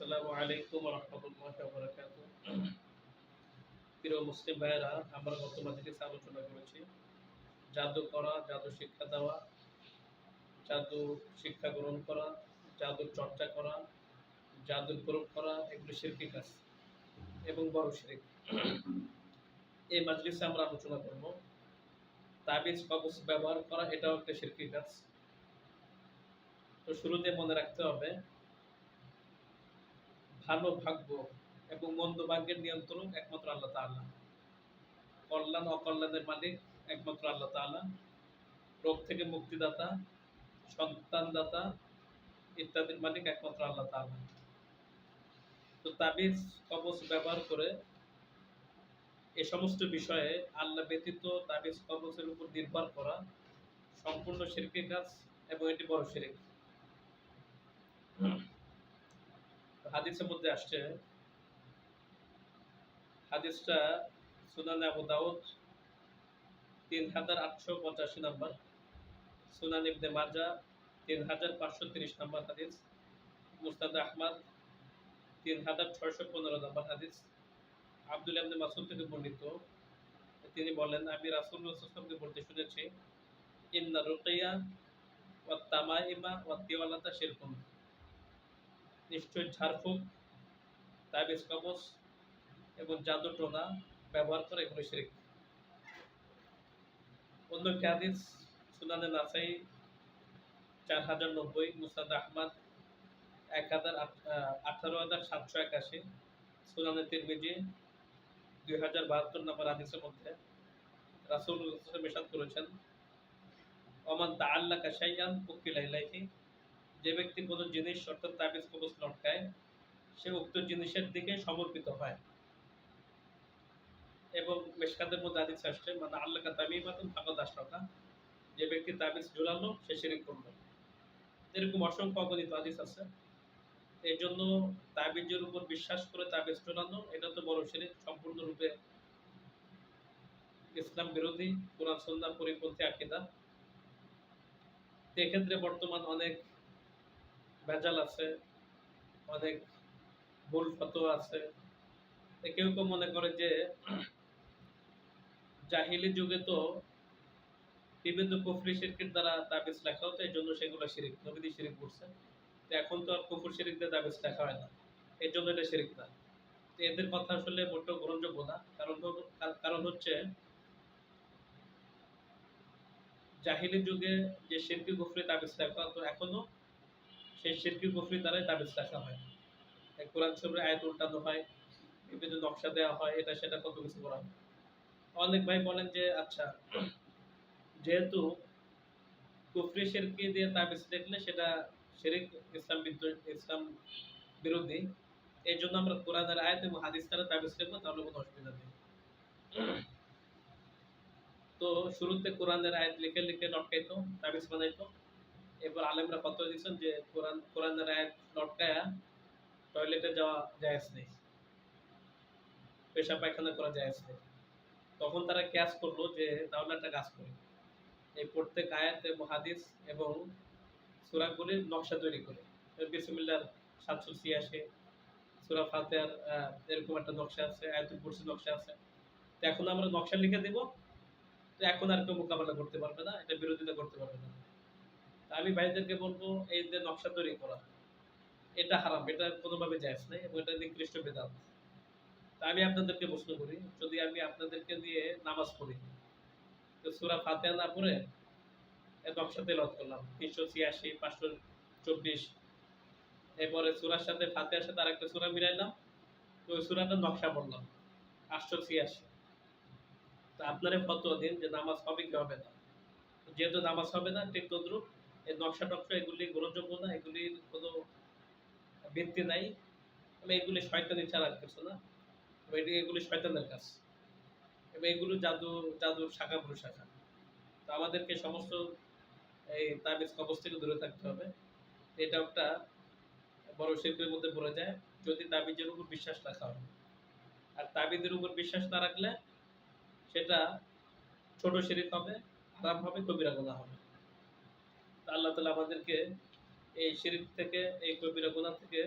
আসসালামু আলাইকুম রহমতুল্লাহ বরকাত প্রিয় মুসলিম ভাইয়েরা, আমরা গত মাঝে আলোচনা করেছি জাদু করা, জাদু শিক্ষা দেওয়া, জাদু শিক্ষা গ্রহণ করা, জাদুর চর্চা করা, জাদুর প্রয়োগ করা, এগুলো শিরকি কাজ এবং বড় শিরিক। এই মাজলিসে আমরা আলোচনা করব। তাবিজ ব্যবহার করা, এটাও একটা শিরকি কাজ। তো শুরুতে মনে রাখতে হবে ভালো ভাগ্য এবং মন্দ ভাগ্যের নিয়ন্ত্রণ একমাত্র আল্লাহ তাআলা। কল্যাণ, অকল্যাণের মালিক একমাত্র আল্লাহ তাআলা। রোগ থেকে মুক্তিদাতা, সন্তানদাতা ইত্যাদির মালিক একমাত্র আল্লাহ তাআলা। তো তাবিজ কবচ ব্যবহার করে এ সমস্ত বিষয়ে আল্লাহ ব্যতীত তাবিজ কবচের উপর নির্ভর করা সম্পূর্ণ শিরকের কাজ এবং এটি বড় শিরিক। হাদিসের মধ্যে আসছে, হাদিসটা সুনানে আবু দাউদ, তিন হাজার আটশো পঁচাশি নম্বর, সুনান ইবনে মাজা তিন হাজার পাঁচশো তিরিশ নম্বর হাদিস, মুস্তাদ আহমদ, তিন হাজার ছয়শো পনেরো নম্বর হাদিস, আব্দুল আবনে মাসুদ থেকে বর্ণিত। তিনি বলেন, আমি রাসুল রসুলকে বলতে শুনেছি, ইন্না রুকিয়া ওয়া তামাইমা ওয়া তিওয়ালাতা শিরকুন। নিশ্চয় ঝাড়ফুঁক, তাবিজ কবচ এবং জাদু টোনা ব্যবহার করে এগুলো শিরিক। অন্য একটি হাদিস সুনানে নাসাই চার হাজার নব্বই মুসাদ আহমদ এক হাজার আঠারো হাজার সাতশো একাশি, সুনানে তিরমিজি দুই হাজার বাহাত্তর নম্বর হাদিসের মধ্যে রাসুল মেশাদ করেছেন অমান তা আল্লাহ কাশাইয়ান উকিলাইলাইহি যে ব্যক্তি কোনো জিনিস অর্থাৎ তাবিজ কবচ লটকায়, সে উক্ত জিনিসের দিকে সমর্পিত হয়। এবং মেশকাদের মধ্যে আদিস আসছে মানে আল্লাহ তামি মাতুন ফাঁকা দাস যে ব্যক্তি তাবিজ ঝুলালো, সে শিরিক করল। এরকম অসংখ্য অগণিত আদিস আছে। এই জন্য তাবিজের উপর বিশ্বাস করে তাবিজ ঝুলানো, এটা তো বড় শিরিক, সম্পূর্ণরূপে ইসলাম বিরোধী, কোরআন সন্ধ্যা পরিপন্থী আকিদা। এক্ষেত্রে বর্তমান অনেক ভেজাল আছে, অনেক ভুল ফতোয়া আছে। কেউ কেউ মনে করে যে জাহিলি যুগে তো বিভিন্ন কুফরি শিরকের দ্বারা তাবিজ লেখা হতো এই জন্য সেগুলো শিরিক নবীদি শিরিক করছে। তো এখন তো আর কুফুর শিরিক দিয়ে তাবিজ লেখা হয় না এর জন্য এটা শিরিক না। এদের কথা আসলে মোটেও গ্রহণযোগ্য না, কারণ কারণ হচ্ছে জাহিলি যুগে যে শিরকি কুফরি তাবিজ লেখা হতো, এখনও সেই শিরকি কুফরি দ্বারাই তাবিজ লেখা হয়। কোরআন শরীফের আয়াত উল্টানো হয় বিভিন্ন নকশা দেওয়া হয়, এটা সেটা কত কিছু করা হয়। অনেক ভাই বলেন যে আচ্ছা যেহেতু কুফরি শিরকি দিয়ে তাবিজ দেখলে সেটা শিরিক ইসলাম ইসলাম বিরোধী, এই জন্য আমরা কোরআনের আয়াত এবং হাদিস দ্বারা তাবিজ লিখব তাহলে কোনো অসুবিধা নেই। তো শুরুতে কোরআনের আয়াত লিখে লিখে লটকাইতো তাবিজ বানাইতো এবার আলেমরা কত দিচ্ছেন যে কোরআন কোরআনের আয়াত লটকায়া টয়লেটে যাওয়া জায়েজ নেই। পেশা পায়খানা করা জায়েজ নেই। তখন তারা ক্যাশ করল যে তাহলে একটা কাজ করি এই প্রত্যেক আয়াত এবং হাদিস এবং সুরাগুলির নকশা তৈরি করে। বিসমিল্লার সাতশো ছিয়াশি, সুরা ফাতেহার এরকম একটা নকশা আছে, আয়াতুল কুরসি নকশা আছে। তো এখন আমরা নকশা লিখে দেব। তো এখন আর কেউ মোকাবেলা করতে পারবে না, এটা বিরোধিতা করতে পারবে না। আমি ভাইদেরকে বলব, এই যে নকশা তৈরি করা, এটা হারাম, এটা কোনোভাবে জায়জ নেই এবং এটা নিকৃষ্ট বেদাত। তা আমি আপনাদেরকে প্রশ্ন করি, যদি আমি আপনাদেরকে দিয়ে নামাজ পড়ি, তো সুরা ফাতেহা না পড়ে নকশা তেলত করলাম, তিনশো ছিয়াশি, পাঁচশো চব্বিশ। এরপরে সুরার সাথে ফাতেহার সাথে আরেকটা সুরা মিলাইলাম, তো ওই সুরাটা নকশা পড়লাম, আটশো ছিয়াশি। তা আপনারা ফতোয়া দিন যে নামাজ হবে কি হবে না। যেহেতু নামাজ হবে না, ঠিক তদ্রুপ এই নকশা টকশা এগুলি গ্রহণযোগ্য না? এগুলির কোনো ভিত্তি নাই? এবং এগুলি শয়তানি ছাড়া কিছু না। এগুলি শয়তানের কাজ। এবং এগুলো জাদু, জাদুর শাখা প্রশাখা। তো আমাদেরকে সমস্ত এই তাবিজ কবচ থেকে দূরে থাকতে হবে। এটা একটা বড় শিল্পের মধ্যে পড়ে যায়। যদি তাবিজের উপর বিশ্বাস রাখা হয়। আর তাবিজের উপর বিশ্বাস না রাখলে সেটা ছোট শিরিক হবে, হারাম হবে, কবিরা গোনা হবে। আল্লাহ তালা আমাদেরকে এই শিরিক থেকে, এই কবিরা গুণা থেকে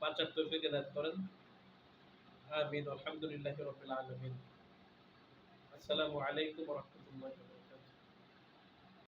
বাঁচার তৈরিকে দান করেন। আমিন, আলহামদুলিল্লাহ রবিল আলমিন। আসসালামু আলাইকুম রহমতুল্লাহ